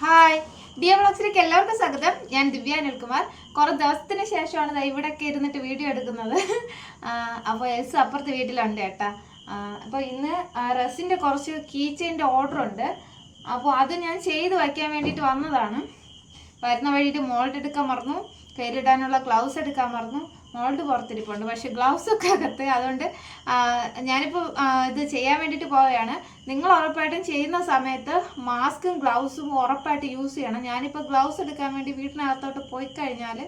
Hi. Diya വ്ളോഗ്സിലേക്ക് എല്ലാവർക്കും സ്വാഗതം. ഞാൻ ദിവ്യ അനിൽകുമാർ. കുറെ ദിവസത്തിന് ശേഷമാണ് ഇവിടെയൊക്കെ ഇരുന്നിട്ട് വീഡിയോ എടുക്കുന്നത്. അപ്പോൾ എൽസ് അപ്പുറത്തെ വീട്ടിലുണ്ട് കേട്ടാ അപ്പോൾ ഇന്ന് റസിന്റെ കുറച്ച് കീ ചെയിന്റെ ഓർഡർ ഉണ്ട് അപ്പോൾ അത് ഞാൻ ചെയ്ത് വയ്ക്കാൻ വേണ്ടിയിട്ട് വന്നതാണ്. വരുന്ന വഴിയിട്ട് മോൾഡ് എടുക്കാൻ മറന്നു. കയറിടാനുള്ള ഗ്ലൗസ് എടുക്കാൻ മറന്നു. മോൾഡ് പുറത്തിരിപ്പുണ്ട്. പക്ഷേ ഗ്ലൗസ് ഒക്കെ അകത്ത്. അതുകൊണ്ട് ഞാനിപ്പോൾ ഇത് ചെയ്യാൻ വേണ്ടിയിട്ട് പോവുകയാണ്. നിങ്ങൾ ഉറപ്പായിട്ടും ചെയ്യുന്ന സമയത്ത് മാസ്കും ഗ്ലൗസും ഉറപ്പായിട്ട് യൂസ് ചെയ്യണം. ഞാനിപ്പോൾ ഗ്ലൗസ് എടുക്കാൻ വേണ്ടി വീട്ടിനകത്തോട്ട് പോയി കഴിഞ്ഞാൽ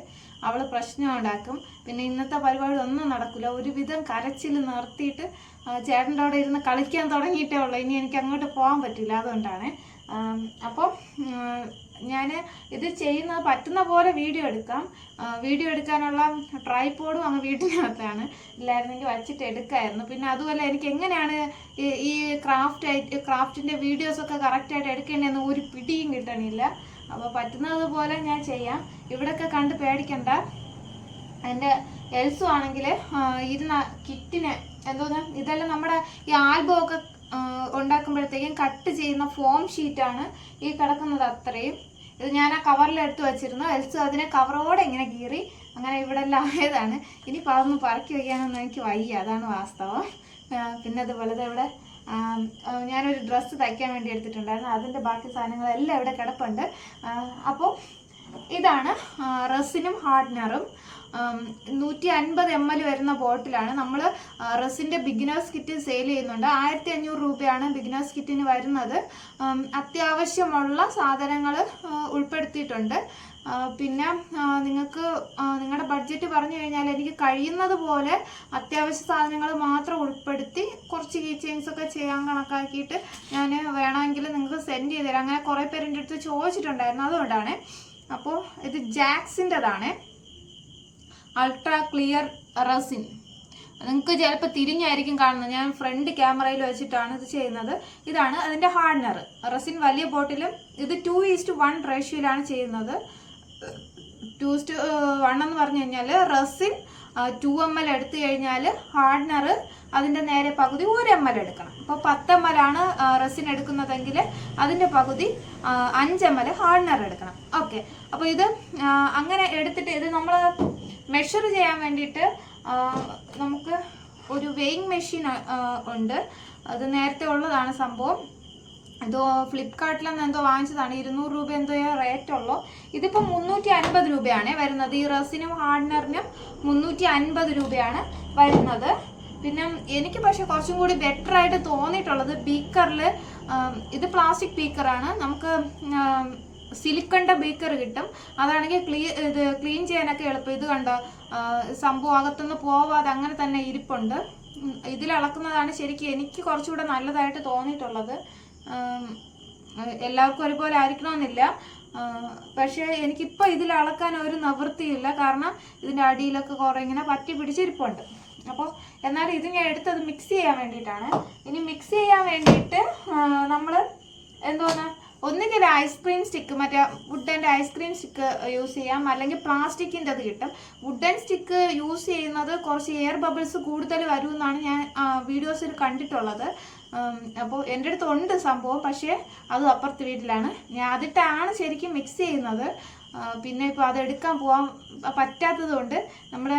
അവൾ പ്രശ്നം ഉണ്ടാക്കും. പിന്നെ ഇന്നത്തെ പരിപാടി ഒന്നും നടക്കില്ല ഒരുവിധം കരച്ചിൽ നിർത്തിയിട്ട് ചേട്ടന്റെ അവിടെ ഇരുന്ന് കളിക്കാൻ തുടങ്ങിയിട്ടേ ഉള്ളൂ. ഇനി എനിക്ക് അങ്ങോട്ട് പോകാൻ പറ്റില്ല അതുകൊണ്ടാണ്. അപ്പോൾ ഞാൻ ഇത് ചെയ്യുന്ന പറ്റുന്ന പോലെ വീഡിയോ എടുക്കാം. വീഡിയോ എടുക്കാനുള്ള ട്രൈപോഡും അങ്ങ് വീട്ടിനകത്താണ്. ഇല്ലായിരുന്നെങ്കിൽ വച്ചിട്ട് എടുക്കായിരുന്നു. പിന്നെ അതുപോലെ എനിക്ക് എങ്ങനെയാണ് ഈ- ഈ ക്രാഫ്റ്റ് ആയിട്ട് ക്രാഫ്റ്റിന്റെ വീഡിയോസൊക്കെ കറക്റ്റായിട്ട് എടുക്കേണ്ടതെന്ന് ഒരു പിടിയും കിട്ടണില്ല. അപ്പോൾ പറ്റുന്നത് പോലെ ഞാൻ ചെയ്യാം. ഇവിടെയൊക്കെ കണ്ട് പേടിക്കണ്ട. എന്റെ എൽസു ആണെങ്കിൽ ഇരുന്ന കിറ്റിന് എന്തോന്ന്? ഇതെല്ലാം നമ്മുടെ ഈ ആൽബം ഒക്കെ ഉണ്ടാക്കുമ്പോഴത്തേക്കും കട്ട് ചെയ്യുന്ന ഫോം ഷീറ്റാണ് ഈ കിടക്കുന്നത് അത്രയും. ഇത് ഞാൻ ആ കവറിലെടുത്ത് വെച്ചിരുന്നു. എൽസ് അതിനെ കവറോടെ ഇങ്ങനെ കീറി അങ്ങനെ ഇവിടെ എല്ലാം ആയതാണ്. ഇനി അതൊന്ന് പറക്കി വയ്ക്കാനൊന്നും എനിക്ക് വയ്യ. അതാണ് വാസ്തവം. പിന്നെ അതുപോലെ ഇവിടെ ഞാനൊരു ഡ്രസ്സ് തയ്ക്കാൻ വേണ്ടി എടുത്തിട്ടുണ്ടായിരുന്നു. അതിന്റെ ബാക്കി സാധനങ്ങളെല്ലാം ഇവിടെ കിടപ്പുണ്ട്. അപ്പോൾ ഇതാണ് റസിനും ഹാർഡ്നറും. നൂറ്റി അൻപത് എം എൽ വരുന്ന ബോട്ടിലാണ്. നമ്മൾ റസിന്റെ ബിഗിനേഴ്സ് കിറ്റ് സെയിൽ ചെയ്യുന്നുണ്ട്. ആയിരത്തി അഞ്ഞൂറ് രൂപയാണ് ബിഗിനേഴ്സ് കിറ്റിന് വരുന്നത്. അത്യാവശ്യമുള്ള സാധനങ്ങൾ ഉൾപ്പെടുത്തിയിട്ടുണ്ട്. പിന്നെ നിങ്ങൾക്ക് നിങ്ങളുടെ ബഡ്ജറ്റ് പറഞ്ഞു കഴിഞ്ഞാൽ എനിക്ക് കഴിയുന്നത് പോലെ അത്യാവശ്യ സാധനങ്ങൾ മാത്രം ഉൾപ്പെടുത്തി കുറച്ച് കീ ഒക്കെ ചെയ്യാൻ കണക്കാക്കിയിട്ട് ഞാൻ വേണമെങ്കിൽ നിങ്ങൾക്ക് സെൻഡ് ചെയ്ത് തരാം അങ്ങനെ കുറേ പേര് എന്റെ അടുത്ത് ചോദിച്ചിട്ടുണ്ടായിരുന്നു. അതുകൊണ്ടാണ്. അപ്പോൾ ഇത് ജാക്സിന്റെതാണ് അൾട്രാ ക്ലിയർ റസിൻ നിങ്ങൾക്ക് ചിലപ്പോൾ തിരിഞ്ഞായിരിക്കും കാണുന്നത്. ഞാൻ ഫ്രണ്ട് ക്യാമറയിൽ വെച്ചിട്ടാണ് ഇത് ചെയ്യുന്നത്. ഇതാണ് അതിന്റെ ഹാർഡ്നർ റസിൻ വലിയ ബോട്ടിലും ഇത് ടു ഈസ്റ്റ് വൺ റേഷ്യോയിലാണ് ചെയ്യുന്നത്. ടു ഇസ്റ്റ് വൺ എന്ന് പറഞ്ഞു കഴിഞ്ഞാൽ റസിൻ ടു എം എൽ എടുത്തു കഴിഞ്ഞാൽ ഹാർഡ്നർ അതിന്റെ നേരെ പകുതി ഒരു എം എൽ എടുക്കണം. അപ്പോൾ പത്ത് എം എൽ ആണ് റസിൻ എടുക്കുന്നതെങ്കിൽ അതിന്റെ പകുതി അഞ്ച് എം എൽ ഹാർഡ്നർ എടുക്കണം. ഓക്കെ അപ്പോൾ ഇത് അങ്ങനെ എടുത്തിട്ട് ഇത് നമ്മൾ മെഷർ ചെയ്യാൻ വേണ്ടിയിട്ട് നമുക്ക് ഒരു വെയിങ് മെഷീൻ ഉണ്ട്. അത് നേരത്തെ ഉള്ളതാണ് സംഭവം. എന്തോ ഫ്ലിപ്കാർട്ടിലെന്ന് എന്തോ വാങ്ങിച്ചതാണ്. ഇരുന്നൂറ് രൂപ എന്തോ റേറ്റ് ഉള്ളൂ. ഇതിപ്പോൾ മുന്നൂറ്റി അൻപത് രൂപയാണ് വരുന്നത്. ഈ റസിനും ഹാർഡ്നറിനും മുന്നൂറ്റി അൻപത് രൂപയാണ് വരുന്നത്. പിന്നെ എനിക്ക് പക്ഷെ കുറച്ചും കൂടി ബെറ്റർ ആയിട്ട് തോന്നിയിട്ടുള്ളത് ബീക്കറിൽ ഇത് പ്ലാസ്റ്റിക് ബീക്കറാണ് നമുക്ക് സിലിക്കണ്ട ബീക്കർ കിട്ടും. അതാണെങ്കിൽ ക്ലീ ഇത് ക്ലീൻ ചെയ്യാനൊക്കെ എളുപ്പം. ഇത് കണ്ടോ? സംഭവം അകത്തുനിന്ന് പോവാതെ അങ്ങനെ തന്നെ ഇരിപ്പുണ്ട്. ഇതിലളക്കുന്നതാണ് ശരിക്കും എനിക്ക് കുറച്ചുകൂടെ നല്ലതായിട്ട് തോന്നിയിട്ടുള്ളത്. എല്ലാവർക്കും ഒരുപോലെ ആയിരിക്കണമെന്നില്ല. പക്ഷേ എനിക്കിപ്പോൾ ഇതിൽ അളക്കാൻ ഒരു നിവൃത്തിയില്ല. കാരണം ഇതിന്റെ അടിയിലൊക്കെ കുറേ ഇങ്ങനെ പറ്റി പിടിച്ചിരിപ്പുണ്ട്. അപ്പോൾ എന്നാൽ ഇത് ഞാൻ എടുത്തത് മിക്സ് ചെയ്യാൻ വേണ്ടിയിട്ടാണ്. ഇനി മിക്സ് ചെയ്യാൻ വേണ്ടിയിട്ട് നമ്മൾ എന്തോന്ന്? ഒന്നുകിൽ ഐസ്ക്രീം സ്റ്റിക്ക് മറ്റേ വുഡന്റെ ഐസ്ക്രീം സ്റ്റിക്ക് യൂസ് ചെയ്യാം. അല്ലെങ്കിൽ പ്ലാസ്റ്റിക്കിന്റെ അത് കിട്ടും. വുഡൻ സ്റ്റിക്ക് യൂസ് ചെയ്യുന്നത് കുറച്ച് എയർ ബബിൾസ് കൂടുതൽ വരുമെന്നാണ് ഞാൻ വീഡിയോസിൽ കണ്ടിട്ടുള്ളത്. അപ്പോൾ എന്റെ അടുത്ത് ഉണ്ട് സംഭവം. പക്ഷേ അത് അപ്പുറത്തെ വീട്ടിലാണ്. ഞാൻ അതിട്ടാണ് ശരിക്കും മിക്സ് ചെയ്യുന്നത്. പിന്നെ ഇപ്പോൾ അത് എടുക്കാൻ പോകാൻ പറ്റാത്തത് കൊണ്ട് നമ്മുടെ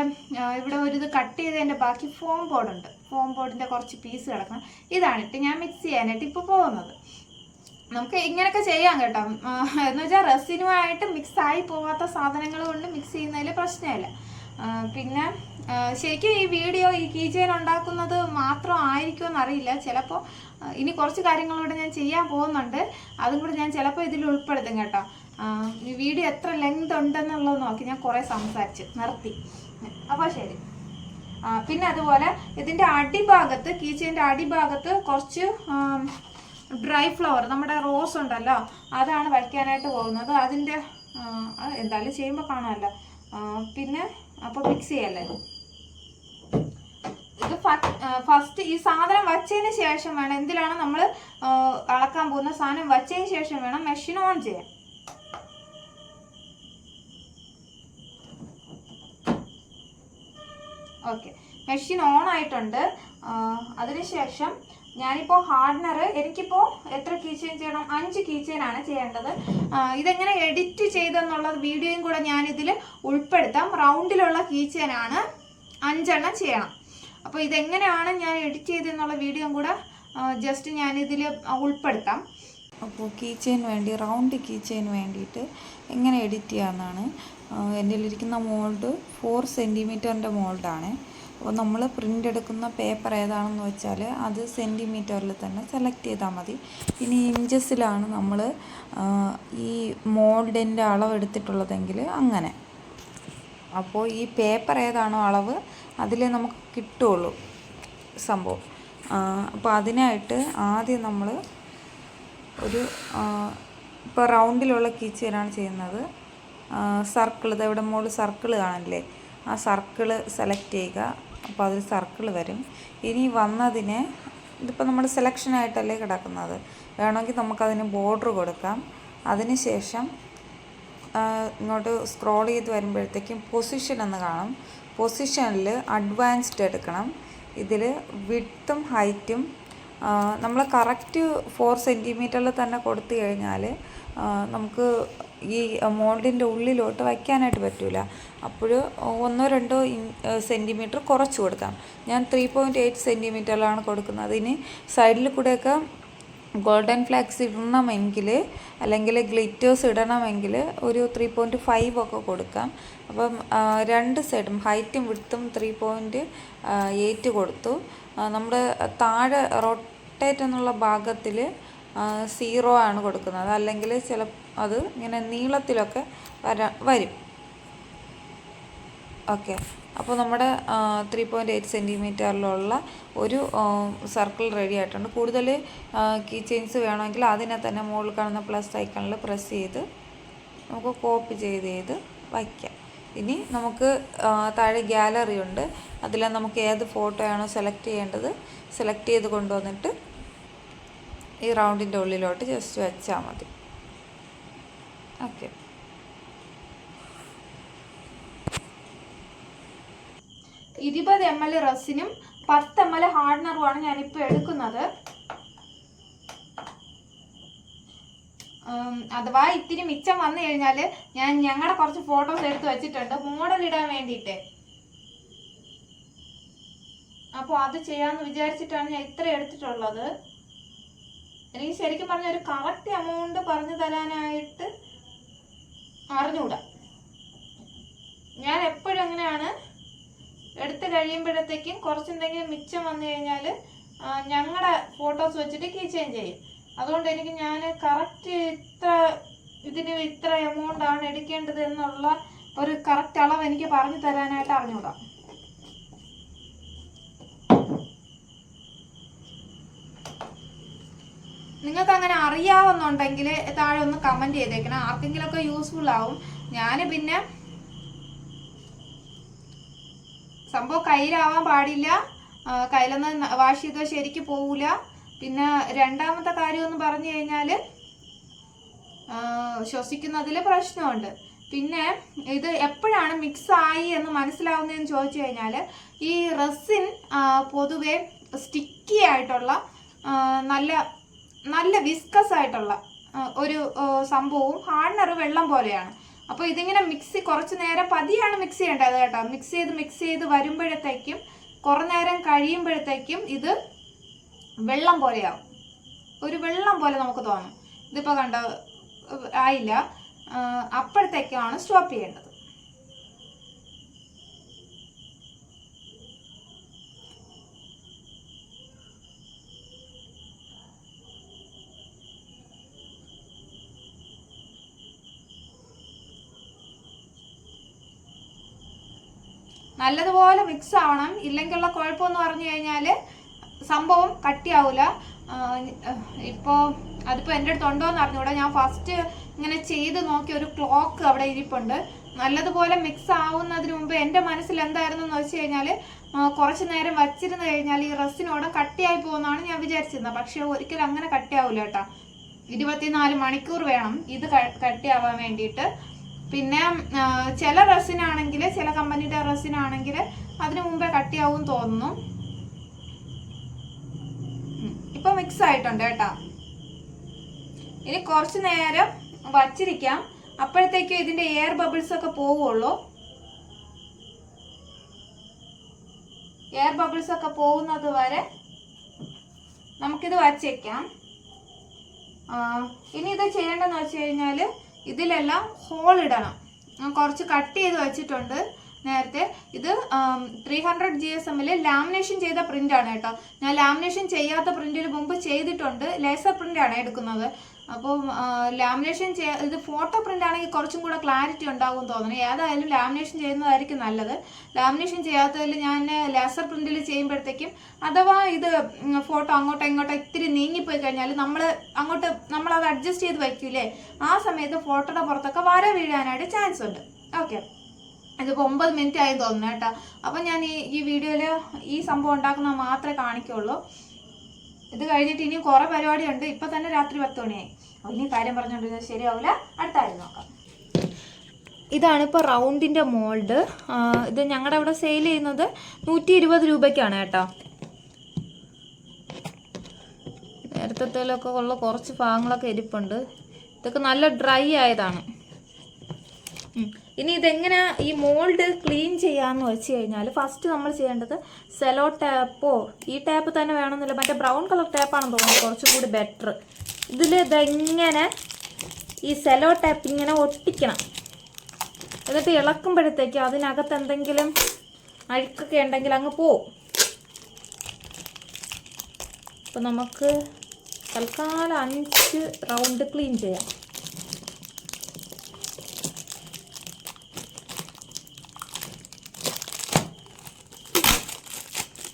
ഇവിടെ ഒരു ഇത് കട്ട് ചെയ്തതിന്റെ ബാക്കി ഫോം ബോർഡുണ്ട് ഫോം ബോർഡിന്റെ കുറച്ച് പീസ് കിടക്കണം. ഇതാണ് ഇട്ട് ഞാൻ മിക്സ് ചെയ്യാനായിട്ട് ഇപ്പോൾ പോകുന്നത്. നമുക്ക് ഇങ്ങനെയൊക്കെ ചെയ്യാം കേട്ടോ. എന്ന് വെച്ചാൽ റെസിനുമായിട്ട് മിക്സ് ആയി പോവാത്ത സാധനങ്ങൾ കൊണ്ട് മിക്സ് ചെയ്യുന്നതിൽ പ്രശ്നമില്ല. പിന്നെ ശരിക്കും ഈ വീഡിയോ ഈ കീ ചെയിൻ ഉണ്ടാക്കുന്നത് മാത്രം ആയിരിക്കുമെന്ന് അറിയില്ല ചിലപ്പോൾ ഇനി കുറച്ച് കാര്യങ്ങളൂടെ ഞാൻ ചെയ്യാൻ പോകുന്നുണ്ട്. അതും കൂടെ ഞാൻ ചിലപ്പോൾ ഇതിൽ ഉൾപ്പെടുത്തും കേട്ടോ. ഈ വീഡിയോ എത്ര ലെങ്ത് ഉണ്ടെന്നുള്ളത് നോക്കി ഞാൻ കുറേ സംസാരിച്ച് നിർത്തി. അപ്പോൾ ശരി. പിന്നെ അതുപോലെ ഇതിന്റെ അടിഭാഗത്ത് കീച്ചേന്റെ അടിഭാഗത്ത് കുറച്ച് ഡ്രൈ ഫ്ലവർ നമ്മുടെ റോസ് ഉണ്ടല്ലോ അതാണ് വയ്ക്കാനായിട്ട് പോകുന്നത്. അതിന്റെ എന്തായാലും ചെയ്യുമ്പോൾ കാണാമല്ലോ. പിന്നെ അപ്പോൾ മിക്സ് ചെയ്യല്ലേ? ഇത് ഫസ്റ്റ് ഈ സാധനം വച്ചതിന് ശേഷം വേണം എന്തിലാണ് നമ്മൾ അളക്കാൻ പോകുന്ന സാധനം വച്ചതിന് ശേഷം വേണം മെഷീൻ ഓൺ ചെയ്യാൻ. ഓക്കെ മെഷീൻ ഓൺ ആയിട്ടുണ്ട്. അതിനുശേഷം ഞാനിപ്പോൾ ഹാർഡ്നർ എനിക്കിപ്പോൾ എത്ര കീ ചെയിൻ ചെയ്യണം? അഞ്ച് കീ ചെയിൻ ആണ് ചെയ്യേണ്ടത്. ഇതെങ്ങനെ എഡിറ്റ് ചെയ്തെന്നുള്ള വീഡിയോയും കൂടെ ഞാനിതിൽ ഉൾപ്പെടുത്താം. റൗണ്ടിലുള്ള കീ ചെയിൻ ആണ് അഞ്ചെണ്ണം ചെയ്യണം. അപ്പോൾ ഇതെങ്ങനെയാണ് ഞാൻ എഡിറ്റ് ചെയ്തെന്നുള്ള വീഡിയോയും കൂടെ ജസ്റ്റ് ഞാനിതിൽ ഉൾപ്പെടുത്താം. അപ്പോൾ കീ ചെയിൻ വേണ്ടി റൗണ്ട് കീ ചെയിൻ വേണ്ടിയിട്ട് എങ്ങനെ എഡിറ്റ് ചെയ്യാമെന്നാണ് എന്റെ ഇരിക്കുന്ന മോൾഡ് ഫോർ സെന്റിമീറ്ററിന്റെ മോൾഡാണ് അപ്പോൾ നമ്മൾ പ്രിന്റ് എടുക്കുന്ന പേപ്പർ ഏതാണെന്ന് വെച്ചാൽ അത് സെന്റിമീറ്ററിൽ തന്നെ സെലക്ട് ചെയ്താൽ മതി. ഇനി ഇഞ്ചസിലാണ് നമ്മൾ ഈ മോൾഡിന്റെ അളവ് എടുത്തിട്ടുള്ളതെങ്കിൽ അങ്ങനെ. അപ്പോൾ ഈ പേപ്പർ ഏതാണോ അളവ് അതിലേ നമുക്ക് കിട്ടുള്ളൂ സംഭവം. അപ്പോൾ അതിനായിട്ട് ആദ്യം നമ്മൾ ഒരു ഇപ്പോൾ റൗണ്ടിലുള്ള കിച്ചനാണ് ചെയ്യുന്നത്. സർക്കിൾ ഇതെവിടെ മുകളിൽ സർക്കിൾ കാണില്ലേ ആ സർക്കിൾ സെലക്ട് ചെയ്യുക. അപ്പോൾ അതിൽ സർക്കിൾ വരും. ഇനി വന്നതിനെ ഇതിപ്പോൾ നമ്മൾ സെലക്ഷനായിട്ടല്ലേ കിടക്കുന്നത്. വേണമെങ്കിൽ നമുക്കതിന് ബോർഡർ കൊടുക്കാം. അതിന് ശേഷം ഇങ്ങോട്ട് സ്ക്രോൾ ചെയ്ത് വരുമ്പോഴത്തേക്കും പൊസിഷൻ എന്ന് കാണും. പൊസിഷനിൽ അഡ്വാൻസ്ഡ് എടുക്കണം. ഇതിൽ വിഡ്ത്തും ഹൈറ്റും നമ്മൾ കറക്റ്റ് ഫോർ സെന്റിമീറ്ററിൽ തന്നെ കൊടുത്തു കഴിഞ്ഞാൽ നമുക്ക് ഈ മോൾഡിന്റെ ഉള്ളിലോട്ട് വയ്ക്കാനായിട്ട് പറ്റില്ല അപ്പോൾ ഒന്നോ രണ്ടോ സെന്റിമീറ്റർ കുറച്ച് കൊടുക്കാം. ഞാൻ ത്രീ പോയിന്റ് എയ്റ്റ് സെന്റിമീറ്ററിലാണ് കൊടുക്കുന്നത്. ഇനി സൈഡിൽ കൂടെയൊക്കെ ഗോൾഡൻ ഫ്ലാക്സ് ഇടണമെങ്കിൽ അല്ലെങ്കിൽ ഗ്ലിറ്റേഴ്സ് ഇടണമെങ്കിൽ ഒരു ത്രീ പോയിന്റ് ഫൈവ് ഒക്കെ കൊടുക്കാം. അപ്പം രണ്ട് സൈഡും ഹൈറ്റും വിടുത്തും ത്രീ പോയിന്റ് എയ്റ്റ് കൊടുത്തു. ആ, നമ്മുടെ താഴെ റൊട്ടേറ്റ് എന്നുള്ള ഭാഗത്തിൽ സീറോ ആണ് കൊടുക്കുന്നത്. അല്ലെങ്കിൽ ചില അത് ഇങ്ങനെ നീളത്തിലൊക്കെ വരാ വരും. ഓക്കെ. അപ്പോൾ നമ്മുടെ ത്രീ പോയിന്റ് എയ്റ്റ് സെന്റിമീറ്ററിലുള്ള ഒരു സർക്കിൾ റെഡി ആയിട്ടുണ്ട്. കൂടുതൽ കീ ചെയിൻസ് വേണമെങ്കിൽ അതിനെ തന്നെ മുകളിൽ കാണുന്ന പ്ലസ് ഐക്കണിൽ പ്രസ് ചെയ്ത് നമുക്ക് കോപ്പി ചെയ്ത് ചെയ്ത് വയ്ക്കാം. ഇനി നമുക്ക് താഴെ ഗ്യാലറി ഉണ്ട്. അതിൽ നമുക്ക് ഏത് ഫോട്ടോയാണോ സെലക്ട് ചെയ്യേണ്ടത് സെലക്ട് ചെയ്ത് കൊണ്ടുവന്നിട്ട് ഈ റൗണ്ടിന്റെ ഉള്ളിലോട്ട് ജസ്റ്റ് വെച്ചാൽ മതി. ഓക്കെ ഇരുപത് എം എൽ റസിനും പത്ത് എം എൽ ഹാർഡ്നറുമാണ് ഞാനിപ്പോൾ എടുക്കുന്നത്. അഥവാ ഇത്തിരി മിച്ചം വന്നു കഴിഞ്ഞാൽ ഞാൻ ഞങ്ങളുടെ കുറച്ച് ഫോട്ടോസ് എടുത്ത് വെച്ചിട്ടുണ്ട്. മോഡൽ ഇടാൻ വേണ്ടിയിട്ട്. അപ്പോൾ അത് ചെയ്യാമെന്ന് വിചാരിച്ചിട്ടാണ് ഞാൻ ഇത്ര എടുത്തിട്ടുള്ളത്. എനിക്ക് ശരിക്കും പറഞ്ഞ ഒരു കറക്റ്റ് എമൗണ്ട് പറഞ്ഞു തരാനായിട്ട് അറിഞ്ഞൂടാ. ഞാൻ എപ്പോഴും അങ്ങനെയാണ്. എടുത്ത് കഴിയുമ്പോഴത്തേക്കും കുറച്ചെന്തെങ്കിലും മിച്ചം വന്നു കഴിഞ്ഞാൽ ഞങ്ങളുടെ ഫോട്ടോസ് വെച്ചിട്ട് കീ ചേഞ്ച് ചെയ്യും. അതുകൊണ്ട് എനിക്ക് ഞാൻ കറക്റ്റ് ഇത്ര ഇതിന് ഇത്ര എമൗണ്ട് ആണ് എടുക്കേണ്ടത് എന്നുള്ള ഒരു കറക്റ്റ് അളവ് എനിക്ക് പറഞ്ഞു തരാനായിട്ട് അറിഞ്ഞൂടാ. നിങ്ങൾക്ക് അങ്ങനെ അറിയാവുന്നുണ്ടെങ്കിൽ താഴെ ഒന്ന് കമന്റ് ചെയ്തേക്കണം. ആർക്കെങ്കിലുമൊക്കെ യൂസ്ഫുൾ ആവും. ഞാൻ പിന്നെ സംഭവം കയ്യിലാവാൻ പാടില്ല. കയ്യിലൊന്ന് വാഷ് ചെയ്താൽ ശരിക്ക് പോവില്ല പിന്നെ രണ്ടാമത്തെ കാര്യം എന്ന് പറഞ്ഞു കഴിഞ്ഞാൽ ശ്വസിക്കുന്നതിൽ പ്രശ്നമുണ്ട്. പിന്നെ ഇത് എപ്പോഴാണ് മിക്സ് ആയി എന്ന് മനസ്സിലാവുന്നതെന്ന് ചോദിച്ചു കഴിഞ്ഞാൽ ഈ റെസിൻ പൊതുവെ സ്റ്റിക്കി ആയിട്ടുള്ള നല്ല നല്ല വിസ്കസ് ആയിട്ടുള്ള ഒരു സംഭവവും ഹാർഡ്നർ വെള്ളം പോലെയാണ്. അപ്പോൾ ഇതിങ്ങനെ മിക്സി കുറച്ച് നേരം പതിയാണ് മിക്സ് ചെയ്യേണ്ടത് കേട്ടോ. മിക്സ് ചെയ്ത് മിക്സ് ചെയ്ത് വരുമ്പോഴത്തേക്കും കുറേ നേരം കഴിയുമ്പോഴത്തേക്കും ഇത് വെള്ളം പോലെയാവും. ഒരു വെള്ളം പോലെ നമുക്ക് തോന്നും. ഇതിപ്പോൾ കണ്ട ആയില്ല. അപ്പോഴത്തേക്കാണ് സ്റ്റോപ്പ് ചെയ്യേണ്ടത്. നല്ലതുപോലെ മിക്സ് ആവണം. ഇല്ലെങ്കിലുള്ള കുഴപ്പമെന്ന് പറഞ്ഞു കഴിഞ്ഞാൽ സംഭവം കട്ടിയാവില്ല ഇപ്പോൾ അതിപ്പോൾ എന്റെ അടുത്ത് ഉണ്ടോ എന്ന് അറിഞ്ഞൂടെ. ഞാൻ ഫസ്റ്റ് ഇങ്ങനെ ചെയ്ത് നോക്കിയ ഒരു ക്ലോക്ക് അവിടെ ഇരിപ്പുണ്ട്. നല്ലതുപോലെ മിക്സ് ആവുന്നതിന് മുമ്പ് എന്റെ മനസ്സിൽ എന്തായിരുന്നു എന്ന് വെച്ച് കഴിഞ്ഞാൽ കുറച്ച് നേരം വച്ചിരുന്ന് കഴിഞ്ഞാൽ ഈ റസ്സിനോട് കട്ടിയായി പോകുന്നതാണ് ഞാൻ വിചാരിച്ചിരുന്നത്. പക്ഷേ ഒരിക്കലും അങ്ങനെ കട്ടിയാവില്ല കേട്ടോ. ഇരുപത്തിനാല് മണിക്കൂർ വേണം ഇത് കട്ടിയാവാൻ വേണ്ടിയിട്ട്. പിന്നെ ചില റസ്സിനാണെങ്കിൽ ചില കമ്പനിയുടെ റസ്സിനാണെങ്കിൽ അതിനു മുമ്പേ കട്ടിയാവും തോന്നുന്നു. ഇപ്പൊ മിക്സ് ആയിട്ടുണ്ട് കേട്ടോ. ഇനി കുറച്ച് നേരം വച്ചിരിക്കാം. അപ്പോഴത്തേക്കും ഇതിന്റെ എയർ ബബിൾസ് ഒക്കെ പോവുള്ളൂ. എയർ ബബിൾസ് ഒക്കെ പോകുന്നത് വരെ നമുക്കിത് വച്ചേക്കാം ഇനി ഇത് ചെയ്യേണ്ടതെന്ന് വെച്ച് കഴിഞ്ഞാൽ ഇതിലെല്ലാം ഹോൾ ഇടണം. ഞാൻ കുറച്ച് കട്ട് ചെയ്ത് വെച്ചിട്ടുണ്ട്. നേരത്തെ ഇത് ത്രീ ഹൺഡ്രഡ് ജി എസ് എമ്മിൽ ലാമിനേഷൻ ചെയ്ത പ്രിന്റ് ആണ് കേട്ടോ. ഞാൻ ലാമിനേഷൻ ചെയ്യാത്ത പ്രിന്റിൽ മുമ്പ് ചെയ്തിട്ടുണ്ട്. ലേസർ പ്രിന്റ് ആണ് എടുക്കുന്നത്. അപ്പോൾ ലാമിനേഷൻ ചെയ്യ ഇത് ഫോട്ടോ പ്രിന്റ് ആണെങ്കിൽ കുറച്ചും കൂടെ ക്ലാരിറ്റി ഉണ്ടാകും തോന്നുന്നു. ഏതായാലും ലാമിനേഷൻ ചെയ്യുന്നതായിരിക്കും നല്ലത്. ലാമിനേഷൻ ചെയ്യാത്തതിൽ ഞാൻ ലേസർ പ്രിന്റിൽ ചെയ്യുമ്പോഴത്തേക്കും അഥവാ ഇത് ഫോട്ടോ അങ്ങോട്ടോ ഇങ്ങോട്ടോ ഇത്തിരി നീങ്ങിപ്പോയി കഴിഞ്ഞാൽ നമ്മൾ അങ്ങോട്ട് നമ്മൾ അത് അഡ്ജസ്റ്റ് ചെയ്ത് വയ്ക്കൂലേ ആ സമയത്ത് ഫോട്ടോയുടെ പുറത്തൊക്കെ വര വീഴാനായിട്ട് ചാൻസ് ഉണ്ട്. ഓക്കെ ഇതിപ്പോൾ ഒമ്പത് മിനിറ്റ് ആയി തോന്നുന്നു കേട്ടോ. അപ്പം ഞാൻ ഈ ഈ വീഡിയോയിൽ ഈ സംഭവം ഉണ്ടാക്കുന്നത് മാത്രമേ കാണിക്കുള്ളൂ. ഇത് കഴിഞ്ഞിട്ട് ഇനിയും കുറേ പരിപാടിയുണ്ട്. ഇപ്പം തന്നെ രാത്രി പത്ത് മണിയായി. അപ്പോൾ ഇനി കാര്യം പറഞ്ഞുകൊണ്ടിരുന്നത് ശരിയാവില്ല അടുത്ത കാര്യം നോക്കാം. ഇതാണ് ഇപ്പോൾ റൗണ്ടിന്റെ മോൾഡ്. ഇത് ഞങ്ങളുടെ അവിടെ സെയിൽ ചെയ്യുന്നത് നൂറ്റി ഇരുപത് രൂപയ്ക്കാണ് കേട്ടോ. നേരത്തെ ഉള്ള കുറച്ച് ഭാഗങ്ങളൊക്കെ ഇരിപ്പുണ്ട്. ഇതൊക്കെ നല്ല ഡ്രൈ ആയതാണ്. ഇനി ഇതെങ്ങനെ ഈ മോൾഡ് ക്ലീൻ ചെയ്യാന്ന് വെച്ച് കഴിഞ്ഞാൽ ഫസ്റ്റ് നമ്മൾ ചെയ്യേണ്ടത് സെലോ ടാപ്പോ ഈ ടാപ്പ് തന്നെ വേണമെന്നില്ല. മറ്റേ ബ്രൗൺ കളർ ടാപ്പാണെന്ന് തോന്നുന്നു. കുറച്ചും കൂടി ബെറ്റർ ഇതിൽ ഇതെങ്ങനെ ഈ സെലോ ടാപ്പ് ഇങ്ങനെ ഒട്ടിക്കണം. എന്നിട്ട് ഇളക്കുമ്പോഴത്തേക്ക് അതിനകത്ത് എന്തെങ്കിലും അഴുക്കൊക്കെ ഉണ്ടെങ്കിൽ അങ്ങ് പോവും. അപ്പം നമുക്ക് തൽക്കാലം അഞ്ച് റൗണ്ട് ക്ലീൻ ചെയ്യാം.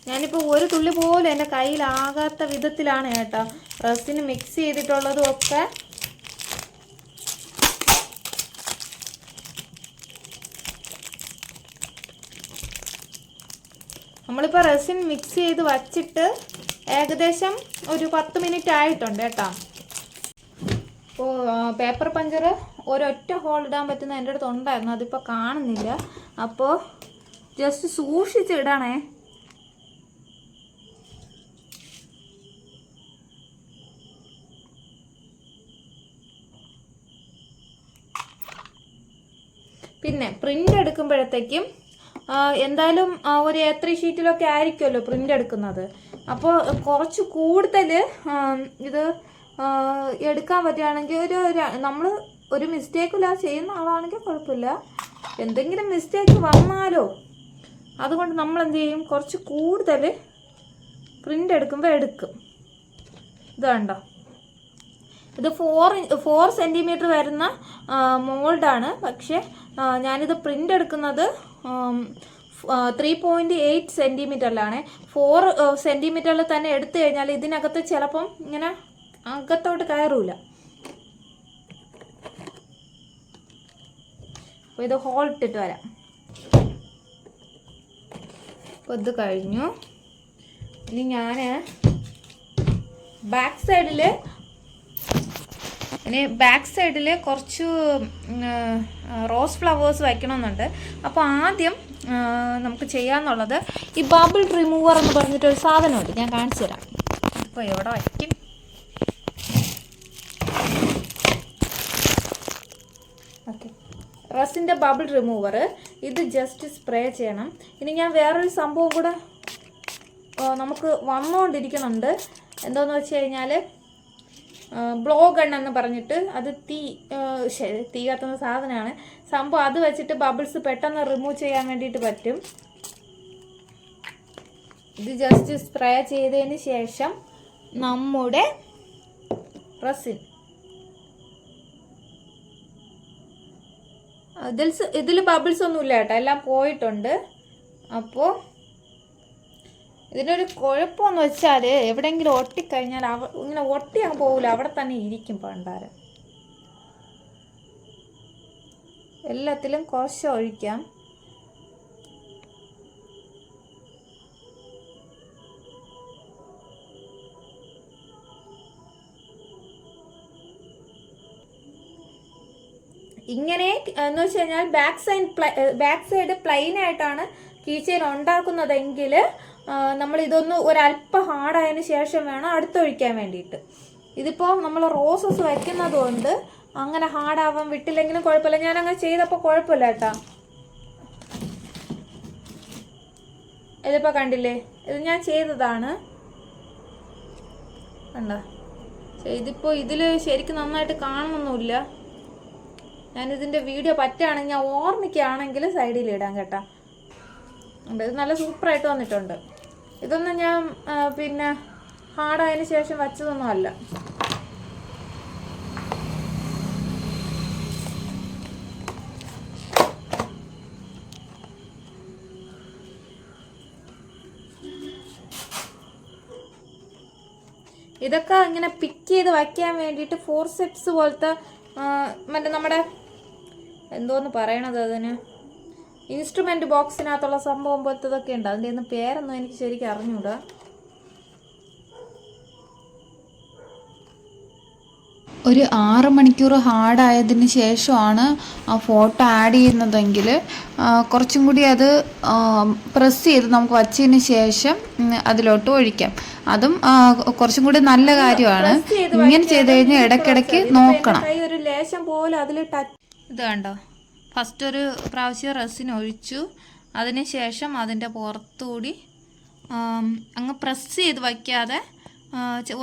ഞാനിപ്പോൾ ഒരു തുള്ളി പോലും എന്റെ കയ്യിലാകാത്ത വിധത്തിലാണ് കേട്ടോ. റസിന് മിക്സ് ചെയ്തിട്ടുള്ളതും ഒക്കെ. നമ്മളിപ്പോൾ റസിൻ മിക്സ് ചെയ്ത് വച്ചിട്ട് ഏകദേശം ഒരു പത്ത് മിനിറ്റ് ആയിട്ടുണ്ട് കേട്ടോ. അപ്പോൾ പേപ്പർ പഞ്ചർ ഒരൊറ്റ ഹോൾ ഇടാൻ പറ്റുന്ന എന്റെ അടുത്ത് ഉണ്ടായിരുന്നു. അതിപ്പോൾ കാണുന്നില്ല. അപ്പോൾ ജസ്റ്റ് സൂക്ഷിച്ച് പിന്നെ പ്രിന്റ് എടുക്കുമ്പോഴത്തേക്കും എന്തായാലും ഒരു എ ത്രീ ഷീറ്റിലൊക്കെ ആയിരിക്കുമല്ലോ പ്രിന്റ് എടുക്കുന്നത്. അപ്പോൾ കുറച്ച് കൂടുതൽ ഇത് എടുക്കാൻ പറ്റുകയാണെങ്കിൽ ഒരു നമ്മൾ ഒരു മിസ്റ്റേക്കില്ലാതെ ചെയ്യുന്ന ആളാണെങ്കിൽ കുഴപ്പമില്ല. എന്തെങ്കിലും മിസ്റ്റേക്ക് വന്നാലോ അതുകൊണ്ട് നമ്മൾ എന്ത് ചെയ്യും? കുറച്ച് കൂടുതൽ പ്രിന്റ് എടുക്കുമ്പോൾ എടുക്കും. ഇത് കണ്ടോ? ഇത് ഫോർ ഫോർ സെന്റിമീറ്റർ വരുന്ന മോൾഡാണ് പക്ഷേ ഞാനിത് പ്രിന്റ് എടുക്കുന്നത് ത്രീ പോയിന്റ് എയ്റ്റ് സെന്റിമീറ്ററിലാണ് ഫോർ സെന്റിമീറ്ററിൽ തന്നെ എടുത്തു കഴിഞ്ഞാൽ ഇതിനകത്ത് ചിലപ്പം ഇങ്ങനെ അകത്തോട്ട് കയറൂല. ഇത് ഹോൾ ഇട്ടിട്ട് വരാം. അപ്പോൾ ഇത് കഴിഞ്ഞു. ഇനി ഞാൻ ബാക്ക് സൈഡിൽ ഇനി ബാക്ക് സൈഡിൽ കുറച്ച് റോസ് ഫ്ലവേഴ്സ് വയ്ക്കണമെന്നുണ്ട്. അപ്പോൾ ആദ്യം നമുക്ക് ചെയ്യാന്നുള്ളത് ഈ ബബിൾ റിമൂവർ എന്ന് പറഞ്ഞിട്ട് ഒരു സാധനമുണ്ട്. ഞാൻ കാണിച്ചു തരാം. അപ്പോൾ എവിടെ വയ്ക്കും? ഓക്കെ. റസിന്റെ ബബിൾ റിമൂവർ ഇത് ജസ്റ്റ് സ്പ്രേ ചെയ്യണം. ഇനി ഞാൻ വേറൊരു സംഭവം കൂടെ നമുക്ക് വന്നുകൊണ്ടിരിക്കുന്നുണ്ട് എന്താണെന്ന് വെച്ച് കഴിഞ്ഞാൽ ബ്ലോ എന്ന് പറഞ്ഞിട്ട് അത് തീ തീ കത്തുന്ന സാധനമാണ്. സംഭവം അത് വെച്ചിട്ട് ബബിൾസ് പെട്ടെന്ന് റിമൂവ് ചെയ്യാൻ വേണ്ടിയിട്ട് പറ്റും. ഇത് ജസ്റ്റ് സ്പ്രേ ചെയ്തതിന് ശേഷം നമ്മുടെ റസിൻ. ഇതിൽ ഇതിൽ ബബിൾസ് ഒന്നുമില്ല കേട്ടോ എല്ലാം പോയിട്ടുണ്ട്. അപ്പോൾ ഇതിനൊരു കുഴപ്പമെന്ന് വെച്ചാൽ എവിടെയെങ്കിലും ഒട്ടിക്കഴിഞ്ഞാൽ അവ ഇങ്ങനെ ഒട്ടി അങ്ങ് പോകില്ല അവിടെ തന്നെ ഇരിക്കും പണ്ടാരം. എല്ലാത്തിലും കുറച്ച് ഒഴിക്കാം. ഇങ്ങനെ എന്ന് വെച്ച് കഴിഞ്ഞാൽ back side back side plain ആയിട്ടാണ് കീ ചെയിൻ ഉണ്ടാക്കുന്നതെങ്കിൽ നമ്മൾ ഇതൊന്ന് ഒരല്പം ഹാർഡായതിനു ശേഷം വേണം അടുത്തൊഴിക്കാൻ വേണ്ടിയിട്ട്. ഇതിപ്പോൾ നമ്മൾ റോസസ് വയ്ക്കുന്നത് കൊണ്ട് അങ്ങനെ ഹാർഡാവാൻ വിട്ടില്ലെങ്കിലും കുഴപ്പമില്ല. ഞാൻ അങ്ങനെ ചെയ്തപ്പോൾ കുഴപ്പമില്ല കേട്ടോ. ഇതിപ്പോൾ കണ്ടില്ലേ? ഇത് ഞാൻ ചെയ്തതാണ്. കണ്ടോ? ഇതിപ്പോൾ ഇതിൽ ശരിക്കും നന്നായിട്ട് കാണുന്നൊന്നുമില്ല. ഞാനിതിന്റെ വീഡിയോ പറ്റുകയാണെങ്കിൽ ഞാൻ ഓർമ്മിക്കുകയാണെങ്കിൽ സൈഡിൽ ഇടാം കേട്ടോ. ഇത് നല്ല സൂപ്പറായിട്ട് വന്നിട്ടുണ്ട്. ഇതൊന്നും ഞാൻ പിന്നെ ഹാർഡായതിന് ശേഷം വച്ചതൊന്നും അല്ല. ഇതൊക്കെ ഇങ്ങനെ പിക്ക് ചെയ്ത് വയ്ക്കാൻ വേണ്ടിയിട്ട് ഫോർ സെപ്സ് പോലത്തെ മറ്റേ നമ്മുടെ എന്തോന്ന് പറയണത് അതിന്? ഇൻസ്ട്രുമെന്റ് ബോക്സിനകത്തുള്ള സംഭവം പോലത്തതൊക്കെ ഉണ്ട്. അതിന്റെ ഒന്നും പേരൊന്നും എനിക്ക് ശരിക്കും അറിഞ്ഞൂടാ. ഒരു ആറ് മണിക്കൂർ ഹാർഡായതിന് ശേഷമാണ് ആ ഫോട്ടോ ആഡ് ചെയ്യുന്നതെങ്കിൽ കുറച്ചും കൂടി അത് പ്രസ് ചെയ്ത് നമുക്ക് വച്ചതിന് ശേഷം അതിലോട്ട് ഒഴിക്കാം. അതും കുറച്ചും കൂടി നല്ല കാര്യമാണ്. ഇങ്ങനെ ചെയ്ത് കഴിഞ്ഞാൽ ഇടയ്ക്കിടയ്ക്ക് നോക്കണം. ഒരു ലേശം പോലെ അതിൽ ടച്ച് ഇത് കണ്ടോ? ഫസ്റ്റ് ഒരു പ്രാവശ്യം റസിൻ ഒഴിച്ചു. അതിന് ശേഷം അതിന്റെ പുറത്തുകൂടി അങ്ങ് പ്രസ് ചെയ്ത് വയ്ക്കാതെ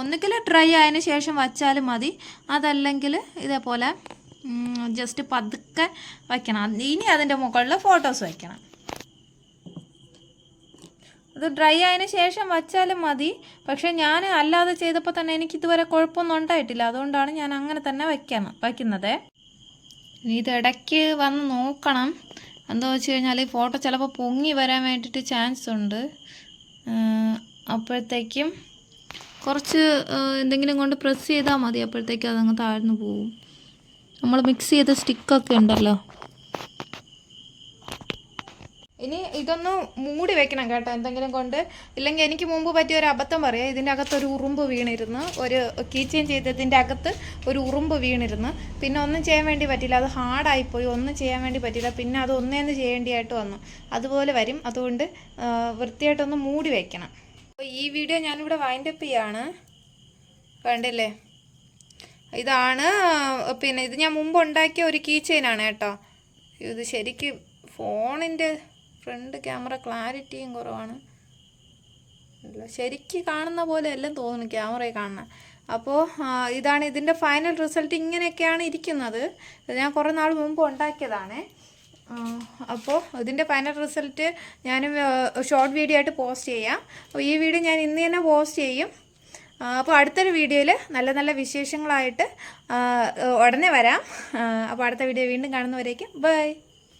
ഒന്നുകിൽ ഡ്രൈ ആയതിനു ശേഷം വച്ചാലും മതി. അതല്ലെങ്കിൽ ഇതേപോലെ ജസ്റ്റ് പതുക്കെ വയ്ക്കണം. ഇനി അതിന്റെ മുകളിൽ ഫോട്ടോസ് വയ്ക്കണം. അത് ഡ്രൈ ആയതിനു ശേഷം വച്ചാലും മതി. പക്ഷെ ഞാൻ അല്ലാതെ ചെയ്തപ്പോൾ തന്നെ എനിക്ക് ഇതുവരെ കുഴപ്പമൊന്നും ഉണ്ടായിട്ടില്ല. അതുകൊണ്ടാണ് ഞാൻ അങ്ങനെ തന്നെ വയ്ക്കാൻ വയ്ക്കുന്നത്. ഇനി ഇത് ഇടയ്ക്ക് വന്ന് നോക്കണം. എന്താ വെച്ച് കഴിഞ്ഞാൽ ഈ ഫോട്ടോ ചിലപ്പോൾ പൊങ്ങി വരാൻ വേണ്ടിയിട്ട് ചാൻസ് ഉണ്ട്. അപ്പോഴത്തേക്കും കുറച്ച് എന്തെങ്കിലും കൊണ്ട് പ്രസ് ചെയ്താൽ മതി. അപ്പോഴത്തേക്കും അതങ്ങ് താഴ്ന്നു പോവും. നമ്മൾ മിക്സ് ചെയ്ത സ്റ്റിക്കൊക്കെ ഉണ്ടല്ലോ. ഇനി ഇതൊന്ന് മൂടി വെക്കണം കേട്ടോ എന്തെങ്കിലും കൊണ്ട്. ഇല്ലെങ്കിൽ എനിക്ക് മുമ്പ് പറ്റിയ ഒരു അബദ്ധം പറയാം. ഇതിന്റെ അകത്ത് ഒരു ഉറുമ്പ് വീണിരുന്നു. ഒരു കീച്ചെയിൻ ചെയ്തതിന്റെ അകത്ത് ഒരു ഉറുമ്പ് വീണിരുന്നു. പിന്നെ ഒന്നും ചെയ്യാൻ വേണ്ടി പറ്റില്ല അത് ഹാർഡായിപ്പോയി. ഒന്നും ചെയ്യാൻ വേണ്ടി പറ്റില്ല പിന്നെ അത് ഒന്നേന്ന് ചെയ്യേണ്ടിയായിട്ട് വന്നു. അതുപോലെ വരും. അതുകൊണ്ട് വൃത്തിയായിട്ടൊന്ന് മൂടി വെക്കണം. അപ്പോൾ ഈ വീഡിയോ ഞാനിവിടെ വൈൻഡപ്പ് ചെയ്യാണ്. കണ്ടില്ലേ? ഇതാണ് പിന്നെ ഇത് ഞാൻ മുമ്പ് ഉണ്ടാക്കിയ ഒരു കീ ചെയിനാണ് കേട്ടോ. ഇത് ശരിക്കും ഫോണിന്റെ ഫ്രണ്ട് ക്യാമറ ക്ലാരിറ്റിയും കുറവാണ്. ശരിക്ക് കാണുന്ന പോലെ എല്ലാം തോന്നുന്നു ക്യാമറയിൽ കാണുന്ന. അപ്പോൾ ഇതാണ് ഇതിന്റെ ഫൈനൽ റിസൾട്ട് ഇങ്ങനെയൊക്കെയാണ് ഇരിക്കുന്നത്. ഞാൻ കുറേ നാൾ മുമ്പ് ഉണ്ടാക്കിയതാണ്. അപ്പോൾ ഇതിന്റെ ഫൈനൽ റിസൾട്ട് ഞാൻ ഷോർട്ട് വീഡിയോ ആയിട്ട് പോസ്റ്റ് ചെയ്യാം. അപ്പോൾ ഈ വീഡിയോ ഞാൻ ഇന്ന് തന്നെ പോസ്റ്റ് ചെയ്യും. അപ്പോൾ അടുത്തൊരു വീഡിയോയിൽ നല്ല നല്ല വിശേഷങ്ങളായിട്ട് ഉടനെ വരാം. അപ്പോൾ അടുത്ത വീഡിയോ വീണ്ടും കാണുന്നവരേക്കും ബൈ